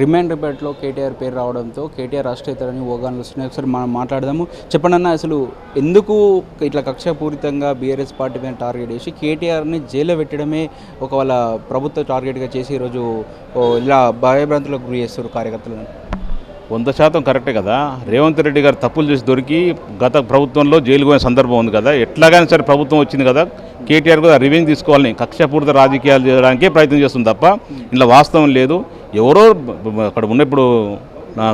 Remind రిపోర్ట్లో కేటీఆర్ పేరు రావడంతో కేటీఆర్ అరెస్ట్ అవుతారని ఓగాన్లు వస్తున్నాయి. ఒకసారి మనం మాట్లాడదాము. చెప్పండి అన్న అసలు ఎందుకు ఇట్లా కక్షపూరితంగా బీఆర్ఎస్ పార్టీ మీద టార్గెట్ చేసి కేటీఆర్ని జైల్లో పెట్టడమే ఒక వాళ్ళ ప్రభుత్వ టార్గెట్గా చేసి ఈరోజు ఇలా భయభ్రాంతులకు గురి చేస్తారు కార్యకర్తలను వంద శాతం కరెక్టే కదా. రేవంత్ రెడ్డి గారు తప్పులు చేసి దొరికి గత ప్రభుత్వంలో జైలు పోయిన సందర్భం ఉంది కదా. ఎట్లాగైనా సరే ప్రభుత్వం వచ్చింది కదా. కేటీఆర్ కూడా రివెంజ్ తీసుకోవాలని కక్షపూరిత రాజకీయాలు చేయడానికే ప్రయత్నం చేస్తుంది తప్ప ఇందులో వాస్తవం లేదు. ఎవరో అక్కడ ఉన్నప్పుడు ఇప్పుడు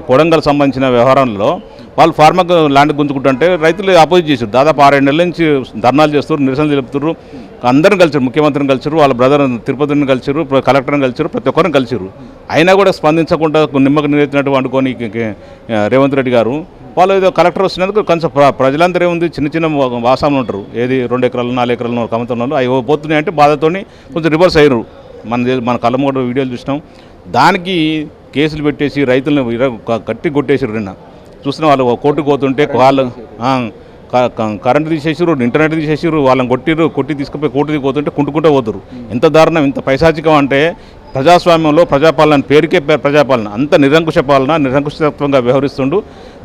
కొడంగల్ సంబంధించిన వ్యవహారంలో వాళ్ళు ఫార్మర్ ల్యాండ్ గుంజుకుంటుంటే రైతులు అపోజిట్ చేశారు. దాదాపు ఆరేడు నెలల నుంచి ధర్నాలు చేస్తారు నిరసన తెలుపుతారు అందరిని కలిసారు ముఖ్యమంత్రిని కలిసారు వాళ్ళ బ్రదర్ తిరుపతిని కలిసారు కలెక్టర్ని కలిసారు ప్రతి ఒక్కరిని కలిసారు. అయినా కూడా స్పందించకుండా నిమ్మకు నీరెత్తినట్టు వండుకొని రేవంత్ రెడ్డి గారు వాళ్ళు ఏదో కలెక్టర్ వచ్చినందుకు కొంచెం ప్ర- ప్రజలందరూ ఏముంది? చిన్న చిన్న వాసాములు ఉంటారు. ఏది రెండు ఎకరాలు నాలుగు ఎకరాలు కమతున్నారు అవి పోతున్నాయి అంటే బాధతోని కొంచెం రివర్స్ అయ్యారు. మన మన కళ్ళ కూడా వీడియోలు చూసినాం. దానికి కేసులు పెట్టేసి రైతులను విర- క- గట్టి కొట్టేసారు నిన్న. చూసిన వాళ్ళు కోర్టుకు పోతుంటే వాళ్ళు కరెంట్ తీసేసారు ఇంటర్నెట్ తీసేసారు వాళ్ళని కొట్టిరు కొట్టి తీసుకుపోయి కోర్టుకి పోతుంటే కుంటుకుంటూ పోతురు ఎంత దారుణం ఇంత పైశాచికం అంటే ప్రజాస్వామ్యంలో ప్రజాపాలన పేరుకే ప్రజాపాలన. అంత నిరంకుశ పాలన నిరంకుశత్వంగా వ్యవహరిస్తుండు.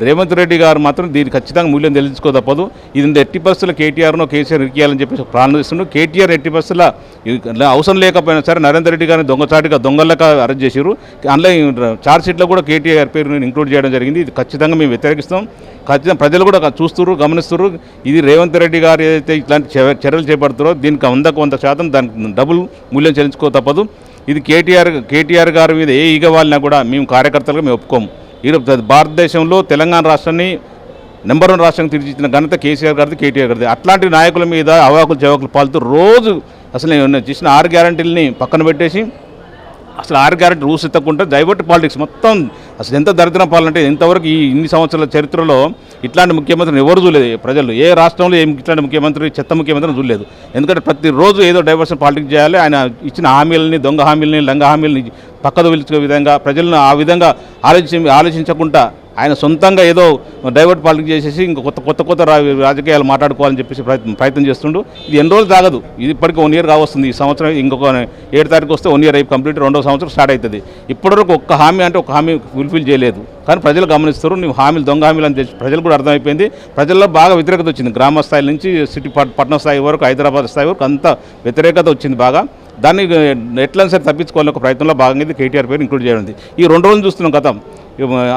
రేవంత్ రెడ్డి గారు మాత్రం దీనికి ఖచ్చితంగా మూల్యం తెలుసుకో తప్పదు ఇది ఎట్టి బస్సులు కేటీఆర్ను కేసీఆర్ ఇరికేయాలని చెప్పేసి ప్రారంభిస్తుండు కేటీఆర్ ఎట్టి పరిస్థితుల అవసరం లేకపోయినా సరే నరేందర్ రెడ్డి గారిని దొంగచాటుగా దొంగలక అరెస్ట్ చేశారు అందులో ఛార్జ్షీట్లో కూడా కేటీఆర్ పేరుని ఇంక్లూడ్ చేయడం జరిగింది. ఇది ఖచ్చితంగా మేము వ్యతిరేకిస్తాం. ఖచ్చితంగా ప్రజలు కూడా చూస్తున్నారు గమనిస్తున్నారు ఇది రేవంత్ రెడ్డి గారు ఏదైతే ఇట్లాంటి చర్యలు చేపడుతారో దీనికి వందకు వంద శాతం దానికి డబుల్ మూల్యం చెల్లించుకో తప్పదు ఇది కేటీఆర్ కేటీఆర్ గారి మీద ఏ ఈగ వాళ్ళినా కూడా మేము కార్యకర్తలుగా మేము ఒప్పుకోము. ఈరోజు భారతదేశంలో తెలంగాణ రాష్ట్రాన్ని నెంబర్ వన్ రాష్ట్రానికి తీర్చిచ్చిన ఘనత కేసీఆర్ గారిది కేటీఆర్ గారిది. అట్లాంటి నాయకుల మీద అవాకులు జవాకులు పాలుతూ రోజు అసలు నేను చేసిన ఆరు గ్యారంటీలని పక్కన పెట్టేసి అసలు ఆరు గ్యారెంటీ రూల్స్ ఎత్తకుండా డైవర్ట్ పాలిటిక్స్ మొత్తం అసలు ఎంత దరిద్రం పాలంటే ఇంతవరకు ఈ ఇన్ని సంవత్సరాల చరిత్రలో ఇట్లాంటి ముఖ్యమంత్రిని ఎవరు చూడలేదు. ప్రజలు ఏ రాష్ట్రంలో ఏం ఇట్లాంటి ముఖ్యమంత్రి చెత్త ముఖ్యమంత్రిని చూడలేదు. ఎందుకంటే ప్రతిరోజు ఏదో డైవర్షన్ పాలిటిక్స్ చేయాలి. ఆయన ఇచ్చిన హామీలని దొంగ హామీలని లంగ హామీలని పక్కకు పిలుచుకునే విధంగా ప్రజలను ఆ విధంగా ఆలోచించి ఆలోచించకుండా ఆయన సొంతంగా ఏదో డైవర్ట్ పాలిటిక్స్ చేసేసి ఇంకా కొత్త కొత్త కొత్త రాజకీయాలు మాట్లాడుకోవాలని చెప్పేసి ప్రయత్నం ప్రయత్నం చేస్తుండు. ఇది ఎన్ని రోజులు తాగదు. ఇది ఇప్పటికి వన్ ఇయర్ కావస్తుంది. ఈ సంవత్సరం ఇంకొక ఏడు తారీఖు వస్తే వన్ ఇయర్ అయిపోయి కంప్లీట్ రెండో సంవత్సరం స్టార్ట్ అవుతుంది ఇప్పటివరకు ఒక్క హామీ అంటే ఒక హామీ ఫుల్ఫిల్ చేయలేదు. కానీ ప్రజలు గమనిస్తారు నువ్వు హామీలు దొంగ హామీలు అని తెలిసి ప్రజలు కూడా అర్థమైపోయింది. ప్రజల్లో బాగా వ్యతిరేకత వచ్చింది. గ్రామ స్థాయి నుంచి సిటీ పట్- పట్టణ స్థాయి వరకు హైదరాబాద్ స్థాయి వరకు అంత వ్యతిరేకత వచ్చింది బాగా. దాన్ని ఎట్లా సరే తప్పించుకోవాలని ఒక ప్రయత్నంలో భాగంగా ఇది కేటీఆర్ పేరు ఇంక్లూడ్ చేయడం ఈ రెండు రోజులు చూస్తున్నాం గతం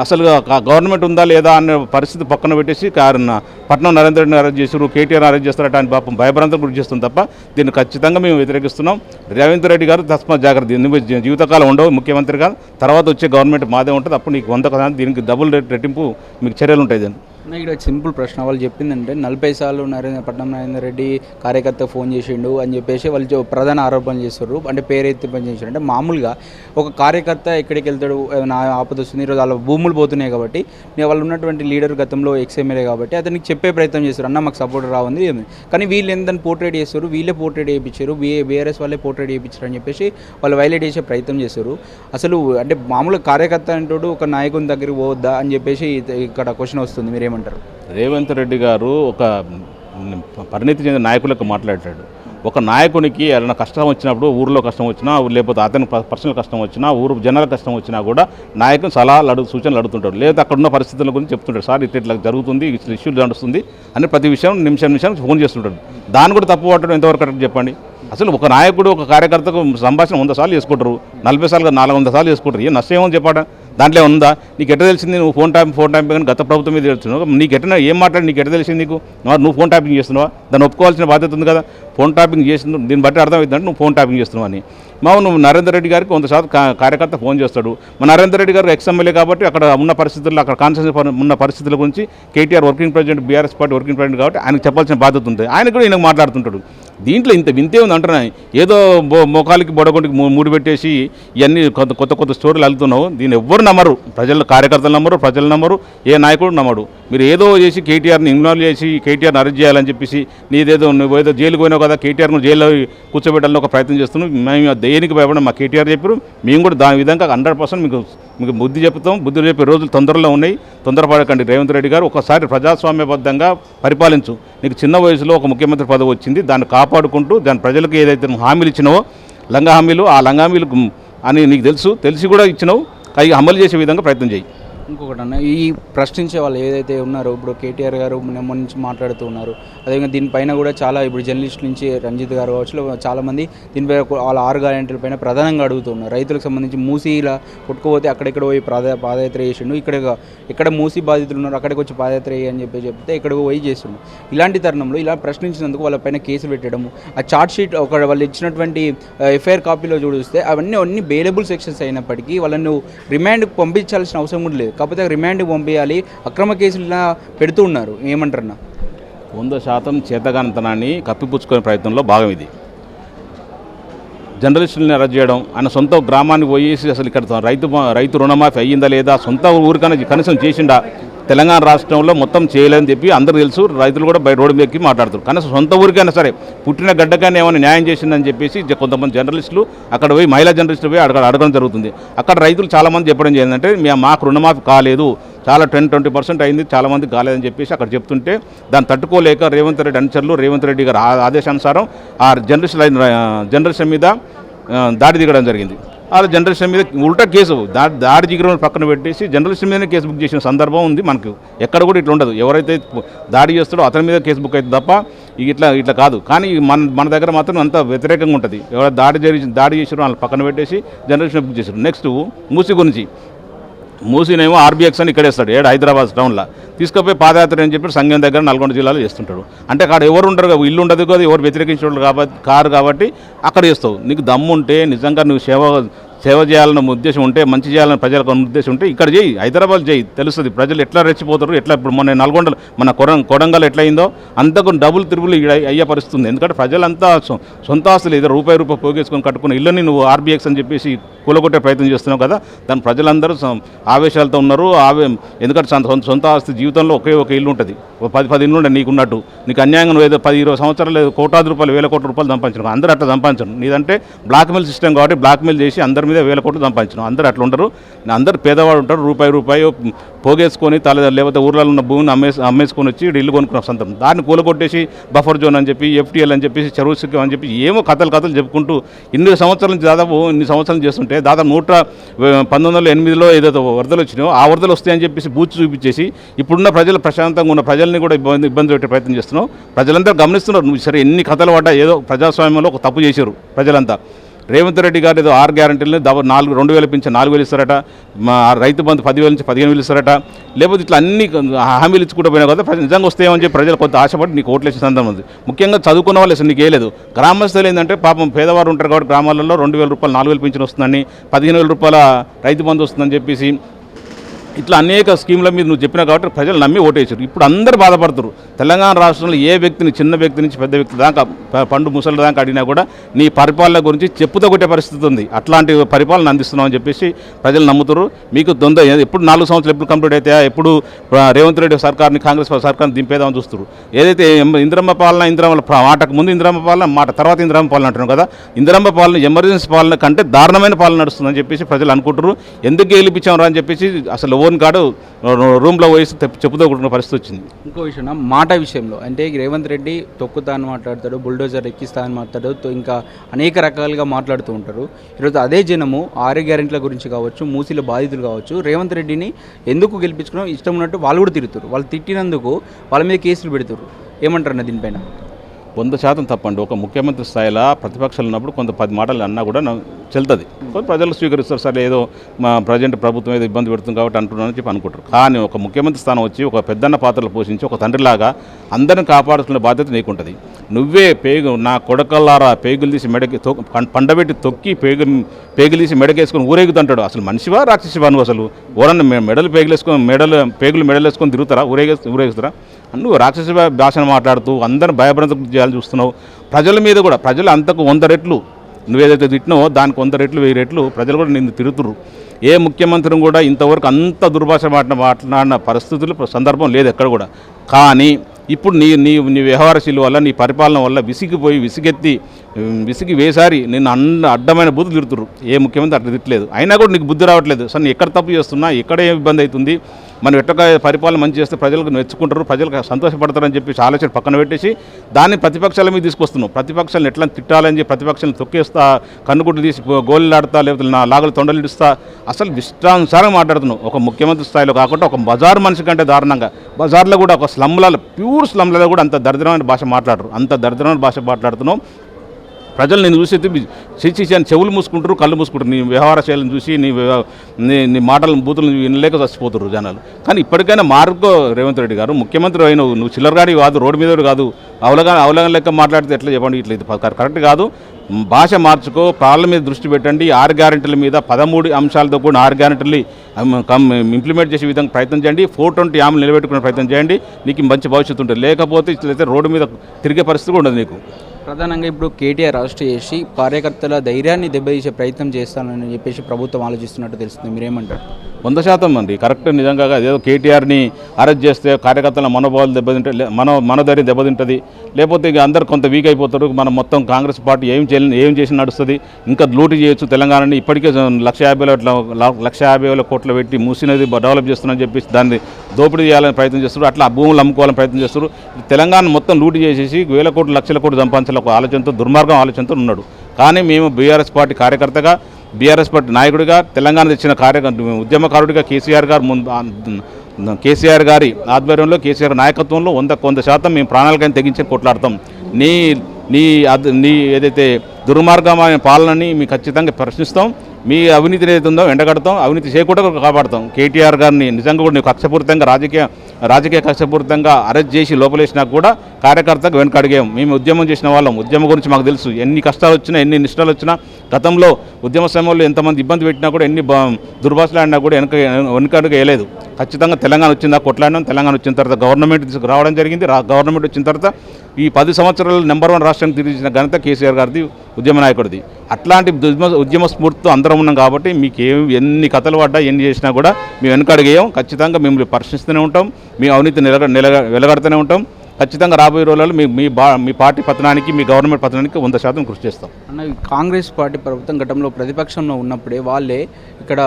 అసలు గవర్నమెంట్ ఉందా లేదా అనే పరిస్థితి పక్కన పెట్టేసి కారణ పట్నం నరేంద్ర రెడ్డిని అరెస్ట్ చేసారు కేటీఆర్ అరెస్ట్ చేస్తారట అని పాపం భయభ్రాంతం గురి చేస్తుంది తప్ప దీన్ని ఖచ్చితంగా మేము వ్యతిరేకిస్తున్నాం. రేవంత్ రెడ్డి గారు తస్మా జాగ్రత్త నువ్వు జీవితకాలం ఉండవు ముఖ్యమంత్రిగా తర్వాత వచ్చే గవర్నమెంట్ మాదే ఉంటుంది. అప్పుడు నీకు వంద కదా దీనికి డబుల్ రేట్ రెట్టింపు మీకు చర్యలు ఉంటాయి దాన్ని ఇక్కడ సింపుల్ ప్రశ్న. వాళ్ళు చెప్పిందంటే నలభై సార్లు నరేంద్ర పట్నం నరేందర్ రెడ్డి కార్యకర్త ఫోన్ చేసిండు అని చెప్పేసి వాళ్ళు ప్రధాన ఆరోపణలు చేస్తారు అంటే పేరెత్తి పని చేశారు అంటే మామూలుగా ఒక కార్యకర్త ఎక్కడికి వెళ్తాడు నా ఆపద వస్తుంది ఈరోజు వాళ్ళ భూములు పోతున్నాయి కాబట్టి నేను వాళ్ళు ఉన్నటువంటి లీడర్ గతంలో ఎక్స్ కాబట్టి అతనికి చెప్పే ప్రయత్నం చేస్తారు అన్న మాకు సపోర్ట్ రావుంది ఏమి కానీ వీళ్ళు ఏందని పోర్ట్రేట్ చేస్తారు వీళ్ళే పోర్ట్రేట్ చేయించారు బీఆర్ఎస్ వాళ్ళే పోర్ట్రేట్ చేయించారు అని చెప్పేసి వాళ్ళు వైలేట్ చేసే ప్రయత్నం చేస్తారు అసలు అంటే మామూలుగా కార్యకర్త అంటాడు ఒక నాయకుని దగ్గరికి పోవద్దా అని చెప్పేసి ఇక్కడ క్వశ్చన్ వస్తుంది మీరేమంటారు రేవంత్ రెడ్డి గారు ఒక పరిణితి చెందిన నాయకులకు మాట్లాడాడు. ఒక నాయకునికి ఏదైనా కష్టం వచ్చినప్పుడు ఊర్లో కష్టం వచ్చినా లేకపోతే అతని పర్సనల్ కష్టం వచ్చినా ఊరు జనాల కష్టం వచ్చినా కూడా నాయకుని సలహాలు అడుగు సూచనలు అడుగుతుంటాడు. లేదా అక్కడ ఉన్న పరిస్థితుల గురించి చెప్తుంటాడు. సార్ ఇట్లా ఇట్లా జరుగుతుంది ఇష్యూ ఇష్యూలు నడుస్తుంది అని ప్రతి విషయం నిమిషం నిమిషం ఫోన్ చేస్తుంటాడు. దాన్ని కూడా తప్పు పట్టడం ఎంతవరకు కరెక్ట్ చెప్పండి? అసలు ఒక నాయకుడు ఒక కార్యకర్తకు సంభాషణ వంద సార్లు చేసుకుంటారు నలభై సార్లు నాలుగు వందల సార్లు చేసుకుంటారు ఏ నష్టం ఏమని చెప్పాడా? దాంట్లో ఉందా? నీకు ఎట్ట తెలిసింది? నువ్వు ఫోన్ ట్యాప్ ఫోన్ ట్యాపింగ్ అని గత ప్రభుత్వం మీద తెలుస్తున్నావు. నీకు ఎట్ట ఏం మాట్లాడి నీకు ఎట్ట తెలిసింది నీకు? నువ్వు ఫోన్ ట్యాపింగ్ చేస్తున్నావా? దాన్ని ఒప్పుకోవాల్సిన బాధ్యత ఉంది కదా. ఫోన్ ట్యాపింగ్ చేసిన దీన్ని బట్టి అర్థమవుతుందంటే నువ్వు ఫోన్ ట్యాపింగ్ చేస్తున్నావు అని. మా నువ్వు నరేందర్ రెడ్డి గారికి కొంత శాతం కార్యకర్త ఫోన్ చేస్తాడు. మా నరేందర్ రెడ్డి గారు ఎక్స్ఎమ్మెల్యే కాబట్టి అక్కడ ఉన్న పరిస్థితుల్లో అక్కడ కాన్స్టిట్యూన్స్ ఉన్న పరిస్థితుల గురించి KTR working president BRS party working president కాబట్టి ఆయనకు చెప్పాల్సిన బాధ్యత ఉంది. ఆయన కూడా ఈయనకు మాట్లాడుతుంటాడు. దీంట్లో ఇంత వింతే ఉంది అంటున్నాయి ఏదో బో మోకాలికి బొడగొంటికి మూడు పెట్టేసి ఇవన్నీ కొత్త కొత్త కొత్త స్టోరీలు వెళ్తున్నావు దీన్ని ఎవ్వరు నమ్మరు. ప్రజలు కార్యకర్తలు నమ్మరు ప్రజలు నమ్మరు ఏ నాయకుడు నమ్మడు. మీరు ఏదో చేసి కేటీఆర్ని ఇన్వాల్వ్ చేసి కేటీఆర్ని అరెస్ట్ చేయాలని చెప్పేసి నీదేదో నువ్వు ఏదో జైలుకు పోయినావు కదా కేటీఆర్ను జైల్లో కూర్చోబెట్టాలని ఒక ప్రయత్నం చేస్తున్నాం. మేము దేనికి భయపడం మా కేటీఆర్ చెప్పారు. మేము కూడా దాని విధంగా హండ్రెడ్ పర్సెంట్ మీకు మీకు బుద్ధి చెప్తాం. బుద్ధి చెప్పే రోజులు తొందరలో ఉన్నాయి. తొందరపడకండి రేవంత్ రెడ్డి గారు. ఒకసారి ప్రజాస్వామ్యబద్ధంగా పరిపాలించు. నీకు చిన్న వయసులో ఒక ముఖ్యమంత్రి పదవి వచ్చింది. దాన్ని కాపాడుకుంటూ దాని ప్రజలకు ఏదైతే నువ్వు హామీలు ఇచ్చినావో లంగా హామీలు ఆ లంగా హామీలు అని నీకు తెలుసు. తెలిసి కూడా ఇచ్చినావు. అవి అమలు చేసే విధంగా ప్రయత్నం చేయి. ఇంకొకటి అన్న ఈ ప్రశ్నించే వాళ్ళు ఏదైతే ఉన్నారో ఇప్పుడు కేటీఆర్ గారు మొన్న నుంచి మాట్లాడుతూ ఉన్నారు. అదేవిధంగా దీనిపైన కూడా చాలా ఇప్పుడు జర్నలిస్ట్ నుంచి రంజిత్ గారు కావచ్చు చాలామంది దీనిపై వాళ్ళ ఆరు గ్యారెంటీల పైన ప్రధానంగా అడుగుతున్నారు రైతులకు సంబంధించి మూసి ఇలా కొట్టుకుపోతే అక్కడెక్కడ పోయి పాద పాదయాత్ర చేసిండు. ఇక్కడ ఇక్కడ మూసి బాధితులు ఉన్నారు అక్కడికి వచ్చి పాదయాత్ర అని చెప్పి చెప్తే ఇక్కడ పోయి చేస్తుండు ఇలాంటి తరుణంలో ఇలా ప్రశ్నించినందుకు వాళ్ళ పైన కేసు పెట్టడము ఆ చార్ట్ షీట్ ఒక వాళ్ళు ఇచ్చినటువంటి ఎఫ్ఐఆర్ కాపీలో చూస్తే అవన్నీ అన్ని బెయిలబుల్ సెక్షన్స్ అయినప్పటికీ వాళ్ళని రిమాండ్కి పంపించాల్సిన అవసరం కూడా లేదు. కాకపోతే రిమాండ్ పంపించాలి అక్రమ కేసులు పెడుతూ ఉన్నారు. ఏమంటారన్నా? వంద శాతం చేతగానితనాన్ని కప్పిపుచ్చుకునే ప్రయత్నంలో భాగం ఇది. జర్నలిస్టులను అరెస్ట్ చేయడం ఆయన సొంత గ్రామానికి పోయేసి అసలు ఇక్కడ రైతు రైతు రుణమాఫీ అయ్యిందా లేదా సొంత ఊరికైనా కనీసం చేసిండా? తెలంగాణ రాష్ట్రంలో మొత్తం చేయలేదని చెప్పి అందరూ తెలుసు రైతులు కూడా బయట రోడ్డు ఎక్కి మాట్లాడుతారు కనీసం సొంత ఊరికైనా సరే పుట్టిన గడ్డకైనా ఏమైనా న్యాయం చేసిందని చెప్పేసి కొంతమంది జర్నలిస్టులు అక్కడ పోయి మహిళా జర్నలిస్టులు పోయి అడగ అడగడం జరుగుతుంది. అక్కడ రైతులు చాలామంది చెప్పడం ఏంటంటే మేము మాకు రుణమాఫీ కాలేదు చాలా టెన్ ట్వంటీ పర్సెంట్ అయింది చాలామంది కాలేదని చెప్పేసి అక్కడ చెప్తుంటే దాన్ని తట్టుకోలేక రేవంత్ రెడ్డి అనుచరులు రేవంత్ రెడ్డి గారు ఆ- ఆదేశానుసారం ఆ జర్నలిస్టుల జర్నలిస్టుల మీద దాడి దిగడం జరిగింది. వాళ్ళ జర్నలిస్టుల మీద ఉల్టా కేసు దా దాడి జిగురం పక్కన పెట్టేసి జర్నలిస్టుల మీదనే కేసు బుక్ చేసిన సందర్భం ఉంది మనకు. ఎక్కడ కూడా ఇట్లా ఉండదు. ఎవరైతే దాడి చేస్తాడో అతని మీద కేసు బుక్ అవుతుంది తప్ప ఇట్లా ఇట్లా కాదు. కానీ మన మన దగ్గర మాత్రం అంత వ్యతిరేకంగా ఉంటుంది. ఎవరైతే దాడి జరిగి దాడి చేసారో వాళ్ళు పక్కన పెట్టేసి జర్నలిస్టులు బుక్ చేశారు నెక్స్ట్ మూసి గురించి. మూసినేమో ఆర్బీఎక్స్ అని ఇక్కడేస్తాడు ఏడు హైదరాబాద్ టౌన్లో. తీసుకుపోయి పాదయాత్ర అని చెప్పి సంఘం దగ్గర నల్గొండ జిల్లాలో చేస్తుంటాడు. అంటే అక్కడ ఎవరు ఉండరు ఇల్లు ఉండదు కదా ఎవరు వ్యతిరేకించడం కాబట్టి కారు కాబట్టి అక్కడ చేస్తావు. నీకు దమ్ము ఉంటే నిజంగా నువ్వు సేవ సేవ చేయాలన్న ఉద్దేశం ఉంటే మంచి చేయాలని ప్రజలకు ఉద్దేశం ఉంటే ఇక్కడ చేయి హైదరాబాద్ చేయి తెలుస్తుంది. ప్రజలు ఎట్లా రెచ్చిపోతారు ఎట్లా ఇప్పుడు మొన్న నల్గొండలు మన కొరం కొడంగల్ ఎట్లయిందో అంతకు డబుల్ తిరుగులు ఈడ అయ్యే పరిస్థితుంది. ఎందుకంటే ప్రజలంతా సొంత ఆస్తులు ఏదో రూపాయి రూపాయి పోగేసుకొని కట్టుకున్న ఇల్లుని నువ్వు ఆర్బీఎక్స్ అని చెప్పేసి కూలగొట్టే ప్రయత్నం చేస్తున్నావు కదా దాని ప్రజలందరూ ఆవేశాలతో ఉన్నారు. ఆవే ఎందుకంటే సొంత ఆస్తి జీవితంలో ఒకే ఒక ఇల్లు ఉంటుంది. ఒక పది పది ఇల్లు ఉండే నీకున్నట్టు. నీకు అన్యాయంగా నువ్వు ఏదో పది ఇరవై సంవత్సరాలు కోటాది రూపాయలు వేల కోట్ల రూపాయలు సంపాదించడం అందరూ అట్లా సంపాదించడం నీదంటే బ్లాక్మెయిల్ సిస్టమ్ కాబట్టి బ్లాక్మెయిల్ చేసి అందరి మీద వేల కోట్లు సంపాదించినాం. అందరూ అట్లా ఉంటారు అందరు పేదవాడు ఉంటారు. రూపాయి రూపాయి పోగేసుకొని తల లేకపోతే ఊర్లలో ఉన్న భూమిని అమ్మేసి అమ్మేసుకొని వచ్చి ఇల్లు కొనుక్కున్న సొంతం దాన్ని కూలగొట్టేసి బఫర్ జోన్ అని చెప్పి ఎఫ్టీఎల్ అని చెప్పేసి చెరువు సిక్కం అని చెప్పి ఏమో కథలు కథలు చెప్పుకుంటూ ఇన్ని సంవత్సరాల నుంచి దాదాపు ఇన్ని సంవత్సరాలు చేస్తుంటే దాదాపు నూట పంతొమ్మిది వందల ఎనిమిదిలో ఏదైతే వరదలు వచ్చినాయో ఆ వరదలు వస్తాయని చెప్పేసి బూచి చూపించేసి ఇప్పుడున్న ప్రజలు ప్రశాంతంగా ఉన్న ప్రజల్ని కూడా ఇబ్బంది ఇబ్బంది పెట్టే ప్రయత్నం చేస్తున్నావు ప్రజలందరూ గమనిస్తున్నారు. నువ్వు సరే ఎన్ని కథలు పడ్డా ఏదో ప్రజాస్వామ్యంలో ఒక తప్పు చేశారు ప్రజలంతా. రేవంత్ రెడ్డి గారు ఏదో ఆరు గ్యారంటీలు దవ నాలుగు రెండు వేలు పెంచి నాలుగు వేలు ఇస్తారట. మా రైతు బంధు పదివేల నుంచి పదిహేను వేలు ఇస్తారట. లేకపోతే ఇట్లా అన్ని హామీలు ఇచ్చుకుంటూ పోయినా కదా నిజంగా వస్తాయని చెప్పి ప్రజలు కొంత ఆశపడి నీకు ఓట్లు వేసిన సందర్భం ఉంది. ముఖ్యంగా చదువుకున్న వాళ్ళు అసలు నీకు వేయలేదు గ్రామస్తులు ఏంటంటే పాపం పేదవారు ఉంటారు కాబట్టి గ్రామాలలో రెండు వేల రూపాయలు నాలుగు వేలు పెంచిన వస్తుందని పదిహేను వేల రూపాయల రైతు బంధు వస్తుందని చెప్పేసి ఇట్లా అనేక స్కీముల మీద నువ్వు చెప్పినా కాబట్టి ప్రజలు నమ్మి ఓటేసారు. ఇప్పుడు అందరు బాధపడుతారు. తెలంగాణ రాష్ట్రంలో ఏ వ్యక్తిని చిన్న వ్యక్తి నుంచి పెద్ద వ్యక్తి దాకా పండు ముసలి దాకా అడిగినా కూడా నీ పరిపాలన గురించి చెప్పుతో కొట్టే పరిస్థితి ఉంది. అట్లాంటి పరిపాలన అందిస్తున్నావు అని చెప్పేసి ప్రజలు నమ్ముతారు మీకు దొంద ఎప్పుడు నాలుగు సంవత్సరాలు ఎప్పుడు కంప్లీట్ అయితే ఎప్పుడు రేవంత్ రెడ్డి సర్కార్ని కాంగ్రెస్ సర్కార్ని దింపేదామని చూస్తారు ఏదైతే ఎం- ఇందిరమ్మ పాలన ఇందిరమ్మ మాటకు ముందు ఇందిరమ్మ పాలన మాట తర్వాత ఇందిరమ్మ పాలన అంటున్నాం కదా. ఇందిరమ్మ పాలన ఎమర్జెన్సీ పాలన కంటే దారుణమైన పాలన నడుస్తుందని చెప్పేసి ప్రజలు అనుకుంటారు ఎందుకు గెలిపించాం రా అని చెప్పేసి అసలు ఓన్ కాడు రూమ్లో వయసు చెప్పుదోకుంటున్న పరిస్థితి వచ్చింది. ఇంకో విషయం మాట విషయంలో అంటే రేవంత్ రెడ్డి తొక్కుతా అని మాట్లాడతాడు బుల్డోజర్ ఎక్కిస్తా అని మాట్లాడు ఇంకా అనేక రకాలుగా మాట్లాడుతూ ఉంటారు. ఈరోజు అదే జనము ఆరోగ్య గ్యారెంట్ల గురించి కావచ్చు మూసీల బాధితులు కావచ్చు రేవంత్ రెడ్డిని ఎందుకు గెలిపించుకున్నాం ఇష్టం ఉన్నట్టు వాళ్ళు కూడా తిరుగుతారు వాళ్ళు తిట్టినందుకు వాళ్ళ మీద కేసులు పెడతారు ఏమంటారు అన్న దీనిపైన? వంద శాతం తప్పండి. ఒక ముఖ్యమంత్రి స్థాయిలో ప్రతిపక్షాలు ఉన్నప్పుడు కొంత పది మాటలు అన్నా కూడా చెల్తుంది. కొంత ప్రజలు స్వీకరిస్తారు. సరే ఏదో మా ప్రజెంట్ ప్రభుత్వం ఏదో ఇబ్బంది పెడుతుంది కాబట్టి అంటున్నారని చెప్పి అనుకుంటారు. కానీ ఒక ముఖ్యమంత్రి స్థానం వచ్చి ఒక పెద్దన్న పాత్రలు పోషించి ఒక తండ్రిలాగా అందరిని కాపాడుతున్న బాధ్యత నీకుంటుంది. నువ్వే పేగు నా కొడకల్లారా పేగులు తీసి మెడకి తొ- పండబెట్టి తొక్కి పేగు పేగులు తీసి మెడకేసుకొని ఊరేగుతుంటాడు. అసలు మనిషివా రాక్షసివా నువ్వు అసలు? ఓరన్న మెడలు పేగులేసుకొని మెడలు పేగులు మెడలు వేసుకొని తిరుగుతారా? ఊరేగే ఊరేగుతారా? నువ్వు రాక్షస భాషను మాట్లాడుతూ అందరిని భయభ్రాంతం చేయాలని చూస్తున్నావు. ప్రజల మీద కూడా ప్రజలు అంతకు వంద రెట్లు నువ్వేదైతే తిట్టినావో దానికి వంద రెట్లు వెయ్యి రెట్లు ప్రజలు కూడా నిన్ను తిరుగుతురు ఏ ముఖ్యమంత్రిని కూడా ఇంతవరకు అంత దుర్భాష మాట్లా మాట్లాడిన పరిస్థితులు సందర్భం లేదు ఎక్కడ కూడా. కానీ ఇప్పుడు నీ నీ నీ వ్యవహారశీలు వల్ల నీ పరిపాలన వల్ల విసిగిపోయి విసిగెత్తి విసిగి వేసారి నిన్ను అన్న అడ్డమైన బుద్ధి తిడుతురు ఏ ముఖ్యమంత్రి అట్లా తిట్టలేదు. అయినా కూడా నీకు బుద్ధి రావట్లేదు. సార్ ఎక్కడ తప్పు చేస్తున్నా ఎక్కడ ఏ ఇబ్బంది అవుతుంది? మనం ఎట్లా పరిపాలన మంచి చేస్తే ప్రజలకు మెచ్చుకుంటారు ప్రజలకు సంతోషపడతారని చెప్పి ఆలోచన పక్కన పెట్టేసి దాన్ని ప్రతిపక్షాల మీద తీసుకొస్తున్నాం. ప్రతిపక్షాలను ఎట్లా తిట్టాలని చెప్పి ప్రతిపక్షాలను తొక్కేస్తా కన్నుగుడ్డు తీసి గోళ్ళలాడతా లేకపోతే నా లాగులు తొండలు అసలు విష్టానుసారం మాట్లాడుతున్నాం. ఒక ముఖ్యమంత్రి స్థాయిలో కాకుండా ఒక బజార్ మనిషి కంటే దారుణంగా. బజార్లో కూడా ఒక స్లమ్లలో ప్యూర్ స్లమ్లలో కూడా అంత దరిద్రమైన భాష మాట్లాడరు. అంత దరిద్రమైన భాష మాట్లాడుతున్నాం. ప్రజలు నేను చూసి చిచి అని చెవులు మూసుకుంటారు కళ్ళు మూసుకుంటారు నీ వ్యవహార శైలిని చూసి నీ నీ నీ మాటలను బూతులను వినలేక చచ్చిపోతారు జనాలు. కానీ ఇప్పటికైనా మార్గో రేవంత్ రెడ్డి గారు ముఖ్యమంత్రి అయిన నువ్వు చిల్లరగాడి కాదు రోడ్డు మీద కాదు అవలగా అవలగన లెక్క మాట్లాడితే ఎట్లా చెప్పండి? ఇట్లా ఇది కరెక్ట్ కాదు. భాష మార్చుకో ప్రాబ్లం మీద దృష్టి పెట్టండి. ఆరు గ్యారెంటీల మీద పదమూడు అంశాలతో కూడిన ఆరు గ్యారెంటీలు ఇంప్లిమెంట్ చేసే విధంగా ప్రయత్నం చేయండి. ఫోర్ ట్వంటీ ఆమె నిలబెట్టుకునే ప్రయత్నం చేయండి. నీకు మంచి భవిష్యత్తు ఉంటుంది. లేకపోతే ఇట్లయితే రోడ్డు మీద తిరిగే పరిస్థితి కూడా ఉండదు నీకు. ప్రధానంగా ఇప్పుడు కేటీఆర్ అరెస్ట్ చేసి కార్యకర్తల ధైర్యాన్ని దెబ్బతీసే ప్రయత్నం చేస్తానని చెప్పేసి ప్రభుత్వం ఆలోచిస్తున్నట్టు తెలుస్తుంది. మీరేమంటారు? వంద శాతం అండి. కరెక్ట్ నిజంగా ఏదో కేటీఆర్ని అరెస్ట్ చేస్తే కార్యకర్తల మనోభావాలు దెబ్బతింటే లే- మన మనోధైర్యం దెబ్బతింటుంది. లేకపోతే ఇక అందరు కొంత వీక్ అయిపోతారు. మనం మొత్తం కాంగ్రెస్ పార్టీ ఏం చేయాలి ఏం చేసి నడుస్తుంది. ఇంకా లూటు చేయొచ్చు తెలంగాణని. ఇప్పటికే లక్ష యాభై లక్ష యాభై వేల కోట్లు పెట్టి మూసినది డెవలప్ చేస్తున్నారని చెప్పేసి దాన్ని దోపిడీ చేయాలని ప్రయత్నం చేస్తారు అట్లా ఆ భూములు అమ్ముకోవాలని ప్రయత్నం చేస్తారు తెలంగాణ మొత్తం లూటు చేసేసి వేల కోట్లు లక్షల కోట్లు సంపాదించాలి ఒక ఆలోచనతో దుర్మార్గం ఆలోచనతో ఉన్నాడు. కానీ మేము బీఆర్ఎస్ పార్టీ కార్యకర్తగా బీఆర్ఎస్ పార్టీ నాయకుడిగా తెలంగాణ తెచ్చిన కార్యకర్త ఉద్యమకారుడిగా కేసీఆర్ గారు ముందు కేసీఆర్ గారి ఆధ్వర్యంలో కేసీఆర్ నాయకత్వంలో వంద కొంత శాతం మేము ప్రాణాలకైనా తెగించి కొట్లాడతాం. నీ నీ అద్ నీ ఏదైతే దుర్మార్గమైన పాలనని మీ ఖచ్చితంగా ప్రశ్నిస్తాం. మీ అవినీతి ఏదైతే ఉందో ఎండగడతాం అవినీతి చేయకుండా కాపాడతాం. కేటీఆర్ గారిని నిజంగా కూడా నీకు కక్షపూరితంగా రాజకీయ రాజకీయ కక్షపూరితంగా అరెస్ట్ చేసి లోపలేసినా కూడా కార్యకర్తకు వెనకడిగాం మేము ఉద్యమం చేసిన వాళ్ళం. ఉద్యమం గురించి మాకు తెలుసు. ఎన్ని కష్టాలు వచ్చినా ఎన్ని నిష్టాలు వచ్చినా గతంలో ఉద్యమ సమయంలో ఎంతమంది ఇబ్బంది పెట్టినా కూడా ఎన్ని బా- దుర్భాషలు ఆడినా కూడా వెనక వెనకడుగు వేయలేదు ఖచ్చితంగా తెలంగాణ వచ్చిందా? కొట్లాడినాం. తెలంగాణ వచ్చిన తర్వాత గవర్నమెంట్ తీసుకు రావడం జరిగింది. గవర్నమెంట్ వచ్చిన తర్వాత ఈ పది సంవత్సరాలు నెంబర్ వన్ రాష్ట్రానికి తిరిగిన ఘనత కేసీఆర్ గారిది ఉద్యమ నాయకుడిది. అట్లాంటి ఉద్యమ ఉద్యమ స్ఫూర్తితో అందరం ఉన్నాం కాబట్టి మీకు ఏమి ఎన్ని కథలు పడ్డా ఎన్ని చేసినా కూడా మేము వెనకడిగేయం ఖచ్చితంగా మిమ్మల్ని ప్రశ్నిస్తూనే ఉంటాం. మీ అవినీతి నిలగ నిలగ వెలగడుతూనే ఉంటాం. ఖచ్చితంగా రాబోయే రోజుల్లో మీ మీ బా మీ పార్టీ పతనానికి మీ గవర్నమెంట్ పతనానికి వంద శాతం కృషి చేస్తాం. అన్న కాంగ్రెస్ పార్టీ ప్రభుత్వం గతంలో ప్రతిపక్షంలో ఉన్నప్పుడే వాళ్ళే ఇక్కడ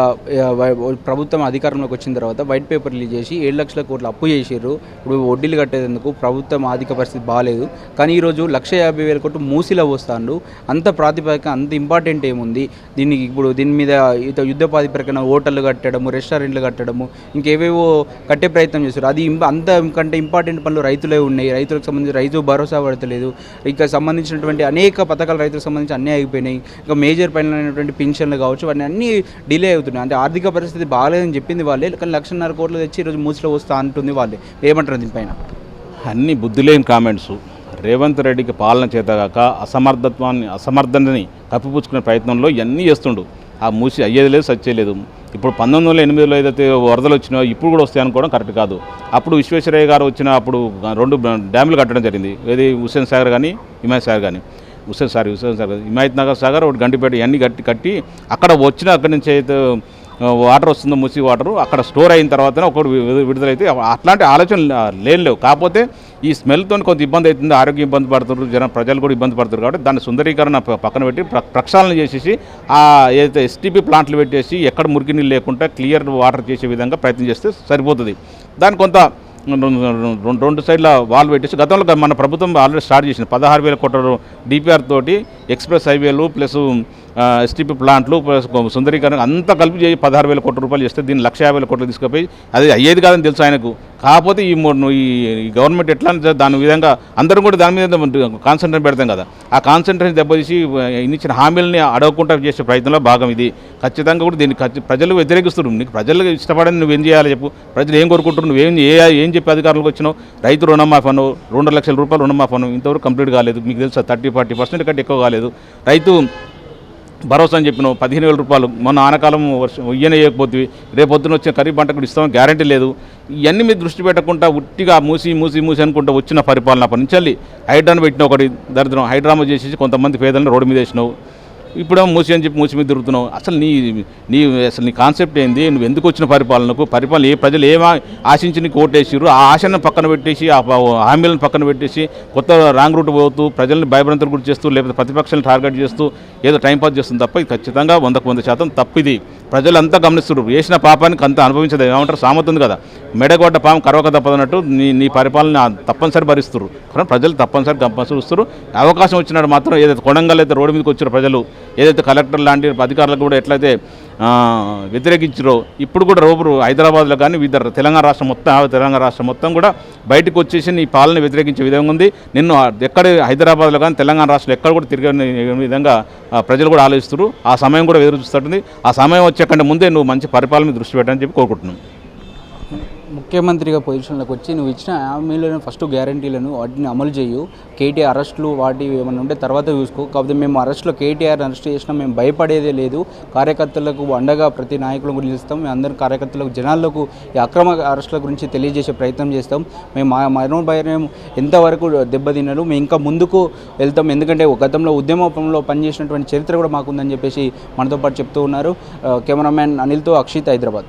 ప్రభుత్వం అధికారంలోకి వచ్చిన తర్వాత వైట్ పేపర్ రిలీజ్ చేసి ఏడు లక్షల కోట్లు అప్పు చేసారు ఇప్పుడు వడ్డీలు కట్టేందుకు ప్రభుత్వం ఆర్థిక పరిస్థితి బాగాలేదు కానీ ఈరోజు లక్ష యాభై వేల కోట్లు మూసిలో వస్తాండు అంత ప్రాతిపదిక అంత ఇంపార్టెంట్ ఏముంది? దీనికి ఇప్పుడు దీని మీద ఇత యుద్ధ ప్రాతిపదికన హోటళ్ళు కట్టడము రెస్టారెంట్లు కట్టడము ఇంకేవేవో కట్టే ప్రయత్నం చేశారు అది అంత కంటే ఇంపార్టెంట్ పనులు రైతులే ఉన్నాయి. రైతులకు సంబంధించి రైతు భరోసా పడతలేదు. ఇంకా సంబంధించినటువంటి అనేక పథకాలు రైతులకు సంబంధించి అన్నీ అయిపోయినాయి ఇంకా మేజర్ పైనటువంటి పింఛన్లు కావచ్చు అవన్నీ అన్నీ డిలే అవుతున్నాయి. అంటే ఆర్థిక పరిస్థితి బాగాలేదని చెప్పింది వాళ్ళే. కానీ లక్షన్నర కోట్లు తెచ్చి ఈరోజు మూసిలో వస్తా అంటుంది వాళ్ళే. ఏమంటారు దీనిపైన? అన్ని బుద్ధిలేని కామెంట్స్. రేవంత్ రెడ్డికి పాలన చేతగాక అసమర్థత్వాన్ని అసమర్థనని కప్పిపుచ్చుకునే ప్రయత్నంలో ఇవన్నీ చేస్తుండు. ఆ మూసి అయ్యేది లేదు సచ్చేయలేదు ఇప్పుడు పంతొమ్మిది వందల ఎనిమిదిలో ఏదైతే వరదలు వచ్చినాయో ఇప్పుడు కూడా వస్తాయి అనుకోవడం కరెక్ట్ కాదు. అప్పుడు విశ్వేశ్వరయ్య గారు వచ్చిన అప్పుడు రెండు డ్యాములు కట్టడం జరిగింది. ఏది హుస్సేన్ సాగర్ కానీ హిమాయత్ సాగర్ కానీ హుస్సేన్ సార్ హుస్సేన్ సాగర్ హిమాయత్ నగర్ సాగర్ ఒకటి గంటిపేట ఇవన్నీ కట్టి కట్టి అక్కడ వచ్చిన అక్కడి నుంచి అయితే వాటర్ వస్తుందో మూసి వాటర్ అక్కడ స్టోర్ అయిన తర్వాత ఒకటి విడుదలైతే అట్లాంటి ఆలోచన లేని లేవు. కాకపోతే ఈ స్మెల్తో కొంత ఇబ్బంది అవుతుంది ఆరోగ్యం ఇబ్బంది పడుతున్నారు జన ప్రజలు కూడా ఇబ్బంది పడుతున్నారు కాబట్టి దాన్ని సుందరీకరణ పక్కన పెట్టి ప్ర- ప్రక్షాళన చేసేసి ఆ ఏదైతే ఎస్టీపీ ప్లాంట్లు పెట్టేసి ఎక్కడ మురికి నీళ్ళు లేకుండా క్లియర్ వాటర్ చేసే విధంగా ప్రయత్నం చేస్తే సరిపోతుంది. దాని కొంత రెండు రెండు- సైడ్ల వాల్ పెట్టేసి గతంలో మన ప్రభుత్వం ఆల్రెడీ స్టార్ట్ చేసింది. పదహారు వేల కోట్ల డిపిఆర్ తోటి ఎక్స్ప్రెస్ హైవేలు ప్లస్ ఎస్టీపీ ప్లాంట్లు ప్లస్ సుందరీకరణ అంతా కలిపి చేసి పదహారు వేల కోట్ల రూపాయలు చేస్తే దీన్ని లక్ష యాభై వేల కోట్లు తీసుకుపోయి అది అయ్యేది కాదని తెలుసు ఆయనకు. కాకపోతే ఈ మూడు ఈ గవర్నమెంట్ ఎట్లా అంటే దాని విధంగా అందరం కూడా దాని మీద కాన్సన్ట్రేట్ పెడతాం కదా. ఆ కాన్సన్ట్రేషన్ దెబ్బతీసి ఇచ్చిన హామీలని అడగకుండా చేసే ప్రయత్నంలో భాగం ఇది. ఖచ్చితంగా కూడా దీన్ని ఖచ్చి- ప్రజలు వ్యతిరేకిస్తున్నారు. నీకు ప్రజలు ఇష్టపడని నువ్వేం చేయాలి చెప్పు. ప్రజలు ఏం కోరుకుంటున్నారు? నువ్వేం ఏ ఏం చెప్పి అధికారులకు వచ్చినావు? రైతు రుణమాఫీ అను రెండు లక్షల రూపాయలు రుణమాఫీ అను ఇంతవరకు కంప్లీట్ కాలేదు. మీకు తెలుసా థర్టీ ఫార్టీ పర్సెంట్ కంటే ఎక్కువ కాలేదు. రైతు భరోసా అని చెప్పినావు పదిహేను వేల రూపాయలు. మొన్న ఆనకాలం వర్షం ఇయ్యనే వేయకపోతే రేపు పొద్దున వచ్చిన ఖరీఫ్ పంట ఇస్తాం ఇస్తామని గ్యారంటీ లేదు. ఇవన్నీ మీద దృష్టి పెట్టకుండా ఉట్టిగా మూసి మూసి మూసి అనుకుంటూ వచ్చిన పరిపాలన అప్పటి నుంచి హైడ్రాను పెట్టిన ఒకటి దరిద్రం హైడ్రామా చేసేసి కొంతమంది పేదలను రోడ్డు మీద వేసినావు. ఇప్పుడు మూసి అని చెప్పి మూసి మీద తిరుగుతున్నావు. అసలు నీ నీ అసలు నీ కాన్సెప్ట్ ఏంది? నువ్వు ఎందుకు వచ్చిన పరిపాలనకు? పరిపాలన ఏ ప్రజలు ఏం ఆశించి నీకు ఓటేసిరు ఆ ఆశను పక్కన పెట్టేసి ఆ హామీలను పక్కన పెట్టేసి కొత్త రాంగ్ రూట్ పోతూ ప్రజల్ని భయభ్రాంతులు గురి చేస్తూ లేకపోతే ప్రతిపక్షాలను టార్గెట్ చేస్తూ ఏదో టైంపాస్ చేస్తుంది తప్ప ఇది ఖచ్చితంగా వందకు వంద శాతం తప్పిది. ప్రజలంతా గమనిస్తున్నారు వేసిన పాపానికి అంత అనుభవించదు. ఏమంటారు? సామెత ఉంది కదా. మెడగొడ్డ పాము కరవక తప్పదన్నట్టు నీ నీ పరిపాలన తప్పనిసరి భరిస్తున్నారు కానీ ప్రజలు తప్పనిసరి కంపల్సరీ వస్తారు అవకాశం వచ్చినాడు మాత్రం ఏదైతే కొడంగల్ అయితే రోడ్డు మీదకి వచ్చిన ప్రజలు ఏదైతే కలెక్టర్ లాంటి అధికారులకు కూడా ఎట్లయితే ఆ, వ్యతిరేకించారో ఇప్పుడు కూడా రోబరు హైదరాబాద్లో కానీ వివిధ తెలంగాణ రాష్ట్రం మొత్తం తెలంగాణ రాష్ట్రం మొత్తం కూడా బయటకు వచ్చేసి నీ పాలన వ్యతిరేకించే విధంగా ఉంది. నిన్ను ఎక్కడ హైదరాబాద్లో కానీ తెలంగాణ రాష్ట్రంలో ఎక్కడ కూడా తిరిగే విధంగా ప్రజలు కూడా ఆలోచిస్తారు ఆ సమయం కూడా ఎదురు చూస్తుంటుంది ఆ సమయం వచ్చే ముందే నువ్వు మంచి పరిపాలన దృష్టి పెట్టని చెప్పి కోరుకుంటున్నాను ముఖ్యమంత్రిగా పొజిషన్లోకి వచ్చి నువ్వు ఇచ్చిన హామీలను ఫస్ట్ గ్యారంటీలను వాటిని అమలు చేయు. కేటీఆర్ అరెస్టులు వాటి ఏమైనా ఉంటే తర్వాత చూసుకో. కాకపోతే మేము అరెస్ట్లో కేటీఆర్ అరెస్ట్ చేసినా మేము భయపడేదే లేదు. కార్యకర్తలకు అండగా ప్రతి నాయకుల గురించి నిలుస్తాం మేము అందరి కార్యకర్తలకు జనాలకు ఈ అక్రమ అరెస్టుల గురించి తెలియజేసే ప్రయత్నం చేస్తాం. మేము మా మనోభయం ఎంతవరకు దెబ్బతిన్నారు మేము ఇంకా ముందుకు వెళ్తాం. ఎందుకంటే గతంలో ఉద్యమంలో పనిచేసినటువంటి చరిత్ర కూడా మాకుందని చెప్పేసి మనతో పాటు చెప్తూ ఉన్నారు. కెమెరామ్యాన్ అనిల్తో అక్షిత్ హైదరాబాద్.